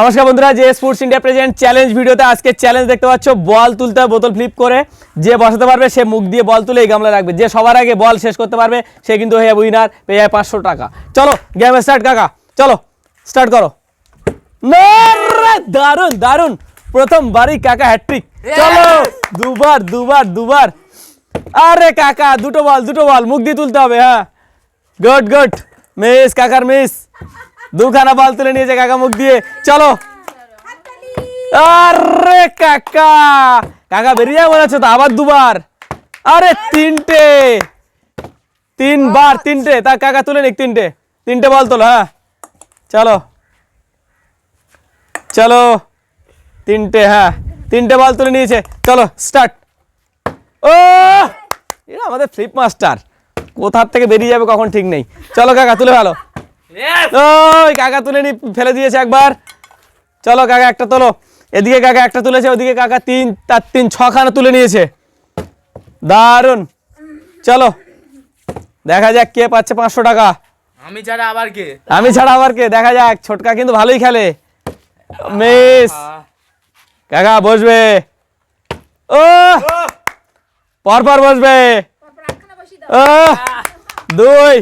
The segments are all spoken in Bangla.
নমস্কার বন্ধুরা যে স্পোর্টস ইন্ডিয়া প্রেজেন্ট চ্যালেঞ্জ ভিডিওতে আজকে চ্যালেঞ্জ দেখতে পাচ্ছ বল তুলতে বোতল ফ্লিপ করে। যে বসাতে পারবে সে মুখ দিয়ে বল তুলে এই গামলা রাখবে। যে সবার আগে বল শেষ করতে পারবে সে কিন্তু হয়ে উইনার পেয়ে যায় পাঁচশো টাকা। চলো গেম স্টার্ট কাকা। চলো স্টার্ট করো। দারুণ দারুণ প্রথমবারই কাকা হ্যাট্রিক চলো দুবার দুবার দুবার। আরে কাকা দুটো বল দুটো বল মুখ দিয়ে তুলতে হবে হ্যাঁ। গুড গুড মিস কাকার মিস দুখানা বল তুলে নিয়েছে কাকা মুখ দিয়ে। চলো। আরে কাকা কাকা বেরিয়ে যাবে মনে হচ্ছে তো আবার দুবার। আরে তিনটে। তিনবার, তিনটে। তা কাকা তুলে নিক তিনটে। তিনটে বল তোলো হ্যাঁ। চলো। চলো। তিনটে হ্যাঁ। তিনটে বল তুলে নিয়েছে। চলো স্টার্ট ও! আমাদের ফ্লিপ মাস্টার কোথার থেকে বেরিয়ে যাবে কখন ঠিক নেই। চলো কাকা, তুলে ভালো ওই কাকা তুলে নি ফেলে দিয়েছে একবার। চলো কাকা একটা তোলো। এদিকে কাকা একটা তুলেছে ওদিকে কাকা তিন তার তিন ছখানা তুলে নিয়েছে। দারুণ চলো দেখা যাক কে পাচ্ছে পাঁচশো টাকা। আমি ছাড়া আবার কে? আমি ছাড়া আবার কে? দেখা যাক ছোটকা কিন্তু ভালোই খেলে। মিস। কাকা বসবে। ও পর পর বসবে। ও দুই।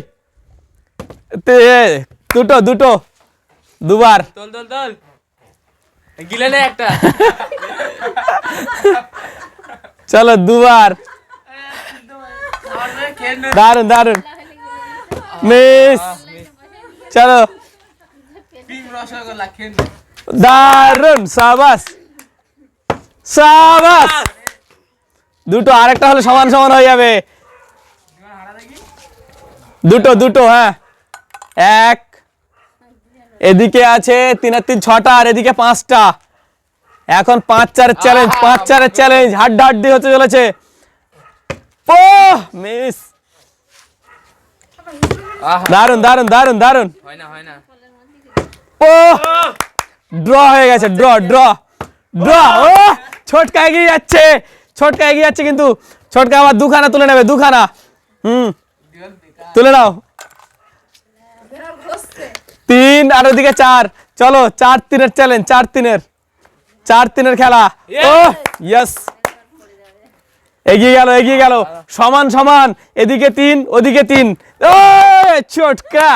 দুটো দুটো। দুবার। তোল তোল তোল গিলে নে একটা। চলো দুবার। দারুণ দারুণ মিস। চলো। দারুণ সাবাস। সাবাস। দুটো আরেকটা হলে সমান সমান হয়ে যাবে। দুটো দুটো হ্যাঁ। এক। এদিকে আছে তিন আর তিন ছটা আর এদিকে পাঁচটা। এখন পাঁচ চারের চ্যালেঞ্জ পাঁচ চারের চ্যালেঞ্জ হাড্ডা হাড্ডি হতে চলেছে। ও মিস দারুণ দারুণ দারুণ দারুণ ও ড্র হয়ে গেছে ড্র ড্র ড্র ও ছোটকা এগিয়ে যাচ্ছে ছোটকা এগিয়ে যাচ্ছে কিন্তু ছোটকা আবার দুখানা তুলে নেবে দুখানা। হুম তুলে নাও। তিন আর ওদিকে চার। চলো চার তিনের চ্যালেঞ্জ চার তিনের। চার তিনের খেলা। ও ইয়েস এগিয়ে গেল এগিয়ে গেল। সমান সমান। এদিকে তিন ওদিকে তিন। ও ছোটকা।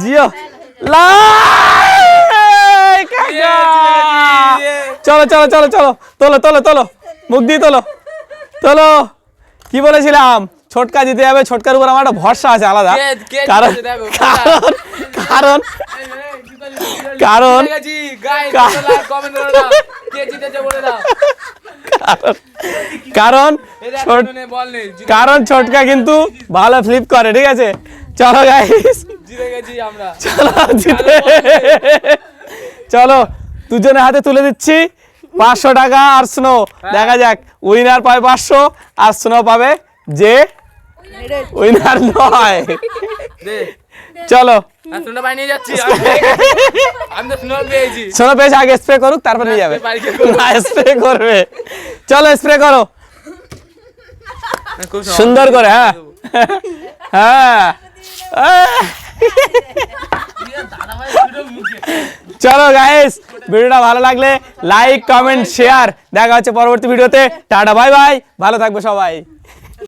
জিও। চলো চলো চলো চলো। তোলো তোলো তোলো। মুখ দিয়ে তোলো। তোলো। কি বলেছিলাম? ছোটকা জিতে যাবে ছোটকার উপর আমার একটা ভরসা আছে আলাদা কারণ কারণ কারণ কারণ কারণ কারণ ছোটকা কিন্তু ভালো ফ্লিপ করে ঠিক আছে চলো গাইস জিতে গেছি আমরা চলো জিতে চলো দুজনের হাতে তুলে দিচ্ছি পাঁচশো টাকা আর স্নো দেখা যাক উইনার পাবে পাঁচশো আর স্নো পাবে যে উইনার নয়। চলো। শুনে পেয়েছি। আগে স্প্রে করুক তারপর নিয়ে যাবে। না স্প্রে করবে। চলো স্প্রে করো। সুন্দর করে হ্যাঁ। হ্যাঁ। চলো গাইস ভিডিওটা ভালো লাগলে লাইক কমেন্ট শেয়ার দেখা হচ্ছে পরবর্তী ভিডিওতে। টাটা বাই বাই ভালো থাকবে সবাই।